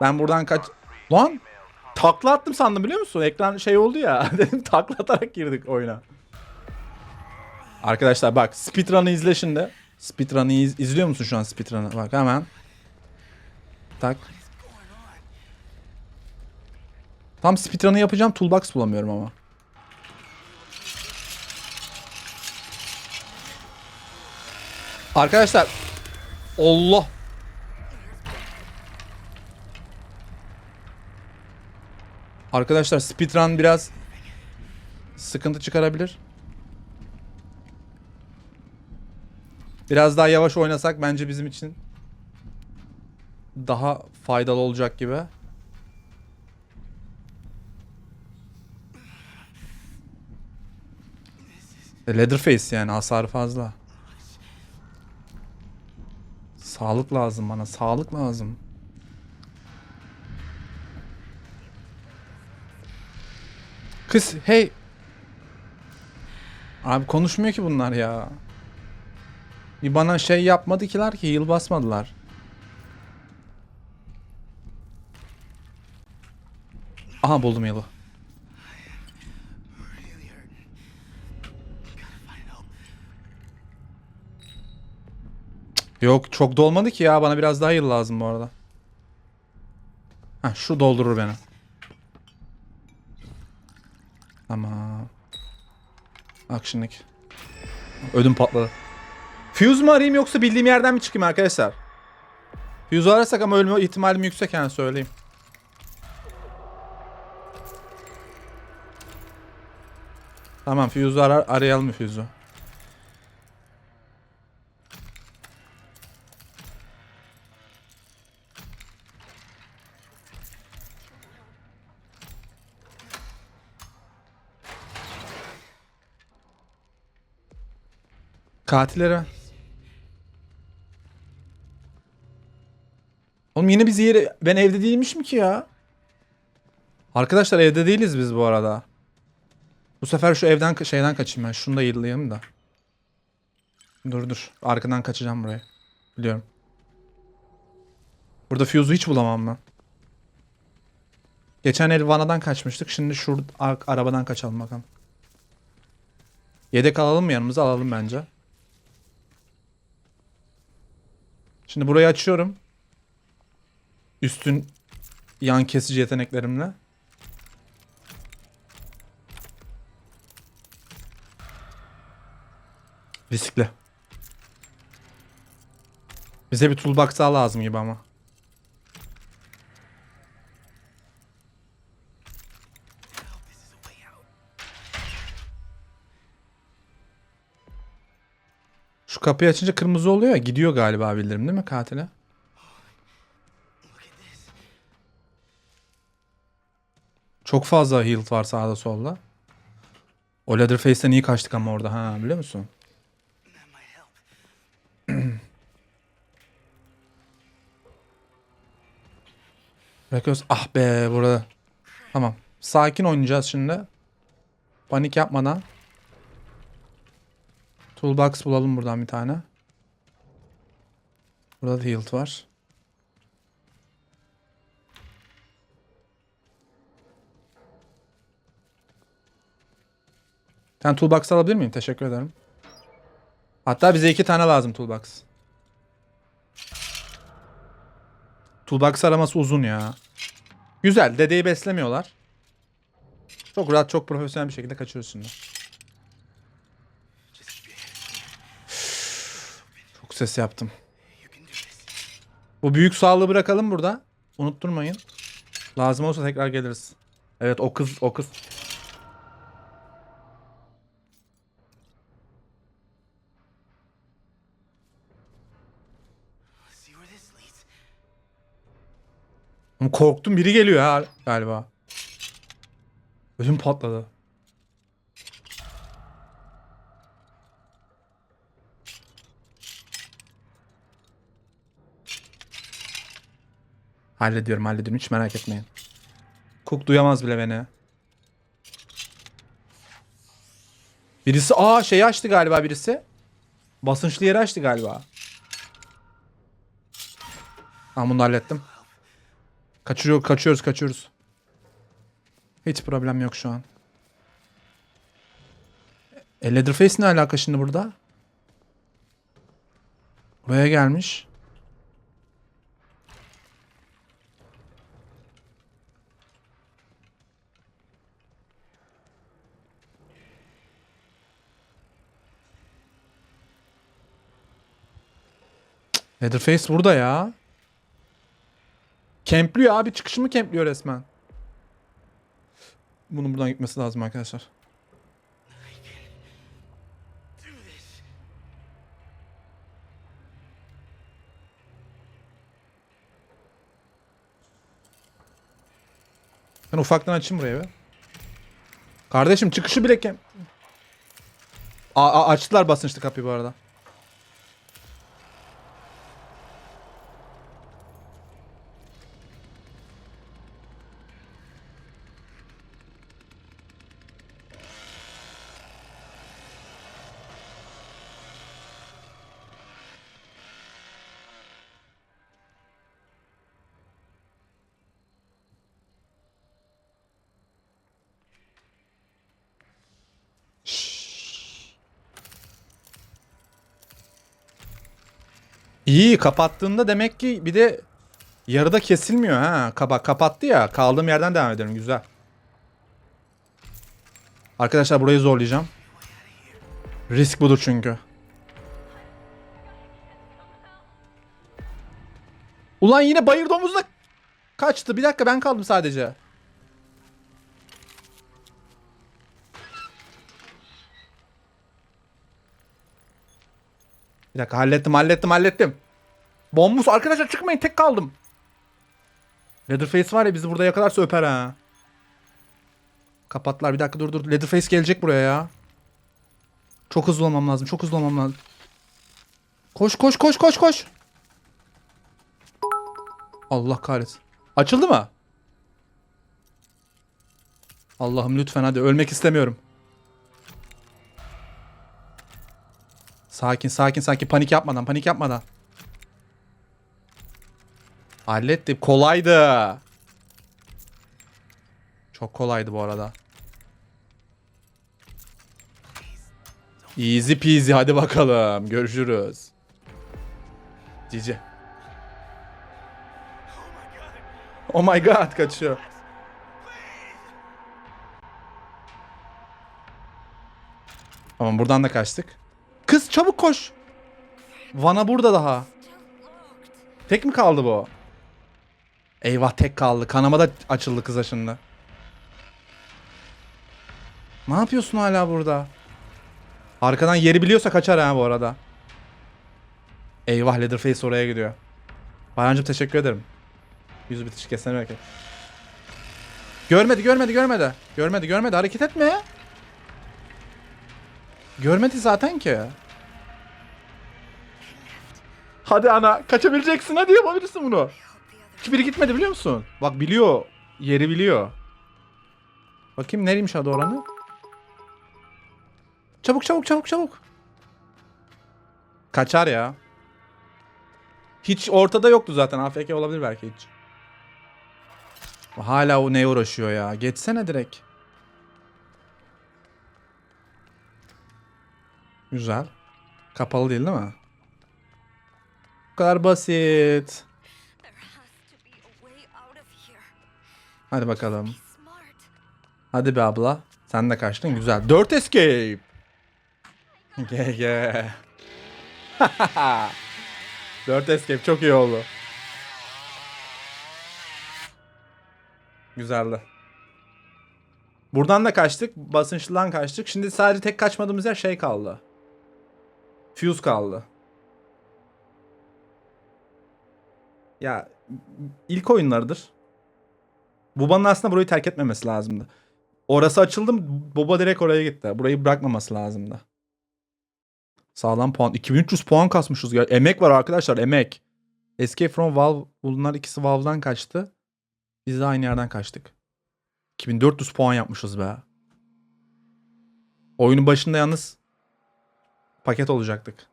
Ben buradan kaç... Lan! Takla attım sandım biliyor musun? Ekran şey oldu ya. Dedim takla atarak girdik oyuna. Arkadaşlar bak speedrun'ı izle şimdi. Speedrun'ı iz- izliyor musun şu an speedrun'ı? Bak hemen. Tak. Tam speedrun'ı yapacağım toolbox bulamıyorum ama. Arkadaşlar Allah Arkadaşlar speedrun biraz sıkıntı çıkarabilir. Biraz daha yavaş oynasak bence bizim için daha faydalı olacak gibi. E, Leatherface yani hasar fazla. Sağlık lazım bana. Sağlık lazım. Kız hey. Abi konuşmuyor ki bunlar ya. Bir bana şey yapmadıkiler ki heal basmadılar. Aha buldum heal'ı. Yok çok dolmadı ki ya. Bana biraz daha heal lazım bu arada. Heh, şu doldurur beni. Tamam. Action'lık. Ödüm patladı. Fuse mu arayayım yoksa bildiğim yerden mi çıkayım arkadaşlar? Fuse ararsak ama ölme ihtimalim yüksek yani söyleyeyim. Tamam Fuse'u arar, arayalım Fuse'u. Katillere. Oğlum yine biz yeri... Ben evde değilmişim ki ya. Arkadaşlar evde değiliz biz bu arada. Bu sefer şu evden şeyden kaçayım ben. Şunu da yıllayayım da. Dur dur. Arkadan kaçacağım buraya. Biliyorum. Burada fuse'u hiç bulamam ben. Geçen el vanadan kaçmıştık. Şimdi şu ar- arabadan kaçalım bakalım. Yedek alalım mı yanımıza? Alalım bence. Şimdi burayı açıyorum. Üstün yan kesici yeteneklerimle. Riskli. Bize bir toolbox daha lazım gibi ama. Şu kapıyı açınca kırmızı oluyor ya gidiyor galiba bildirim değil mi katile? Çok fazla heal var sağda solda. O Leatherface'den iyi kaçtık ama orada ha biliyor musun? Bırakıyoruz. Ah be burada. Tamam. Sakin oynayacağız şimdi. Panik yapmadan. Toolbox bulalım buradan bir tane. Burada da healed var. Bir tane toolbox alabilir miyim? Teşekkür ederim. Hatta bize iki tane lazım toolbox. Toolbox araması uzun ya. Güzel. Dedeyi beslemiyorlar. Çok rahat, çok profesyonel bir şekilde kaçıyoruz şimdi. Çok ses yaptım. Bu büyük sağlığı bırakalım burada. Unutturmayın. Lazım olsa tekrar geliriz. Evet o kız o kız. Korktum biri geliyor ha galiba. Ödüm patladı. Hallediyorum hallediyorum hiç merak etmeyin. Cook duyamaz bile beni. Birisi aa şeyi açtı galiba birisi. Basınçlı yeri açtı galiba. Tamam bunu hallettim. Kaçıyor, kaçıyoruz, kaçıyoruz. Hiç problem yok şu an. E, Leatherface ne alaka şimdi burada? Buraya gelmiş. Leatherface burada ya. Kempliyor abi çıkışımı kempliyor resmen. Bunun buradan gitmesi lazım arkadaşlar. Ben ufaktan açayım burayı be. Kardeşim çıkışı bile kem... A- a- açtılar basınçlı kapıyı bu arada. İyi kapattığında demek ki bir de yarıda kesilmiyor ha. Kaba kapattı ya. Kaldığım yerden devam ediyorum. Güzel. Arkadaşlar burayı zorlayacağım. Risk budur çünkü. Ulan yine bayır domuzla kaçtı. Bir dakika ben kaldım sadece. Bir dakika hallettim hallettim hallettim. Bombus arkadaşlar çıkmayın tek kaldım. Leatherface var ya bizi burada yakalarsa öper ha. Kapatlar bir dakika dur dur. Leatherface gelecek buraya ya. Çok hızlı olmam lazım çok hızlı olmam lazım. Koş koş koş koş koş. Allah kahretsin. Açıldı mı? Allah'ım lütfen hadi ölmek istemiyorum. Sakin sakin sakin panik yapmadan panik yapmadan. Hallettim. Kolaydı. Çok kolaydı bu arada. Easy peasy hadi bakalım. Görüşürüz. Cici. Oh my god kaçıyor. Tamam buradan da kaçtık. Kız çabuk koş. Vana burada daha. Tek mi kaldı bu? Eyvah tek kaldı. Kanama da açıldı kıza şimdi. Ne yapıyorsun hala burada? Arkadan yeri biliyorsa kaçar ha bu arada. Eyvah Leatherface oraya gidiyor. Bayancım teşekkür ederim. Yüzü bitiş kesene belki. Görmedi görmedi görmedi. Görmedi görmedi hareket etme. Görmedi zaten ki. Hadi ana kaçabileceksin hadi yapabilirsin bunu. Hiçbiri gitmedi biliyor musun? Bak biliyor. Yeri biliyor. Bakayım nereymiş adı oranı? Çabuk çabuk çabuk çabuk. Kaçar ya. Hiç ortada yoktu zaten. AFK olabilir belki hiç. Hala o neye uğraşıyor ya. Geçsene direkt. Güzel. Kapalı değil değil mi? Of here. Hadi bakalım. Hadi be abla. Sen de kaçtın. Güzel. 4 escape. GG. 4 escape çok iyi oldu. Güzeldi. Buradan da kaçtık. Basınçlıdan kaçtık. Şimdi sadece tek kaçmadığımız yer şey kaldı. Fuse kaldı. Ya ilk oyunlardır. Buba'nın aslında burayı terk etmemesi lazımdı. Orası açıldı Boba direkt oraya gitti. Burayı bırakmaması lazımdı. Sağlam puan. 2300 puan kasmışız ya. Emek var arkadaşlar emek. Escape from Valve. Bunlar ikisi Valve'dan kaçtı. Biz de aynı yerden kaçtık. 2400 puan yapmışız be. Oyunun başında yalnız paket olacaktık.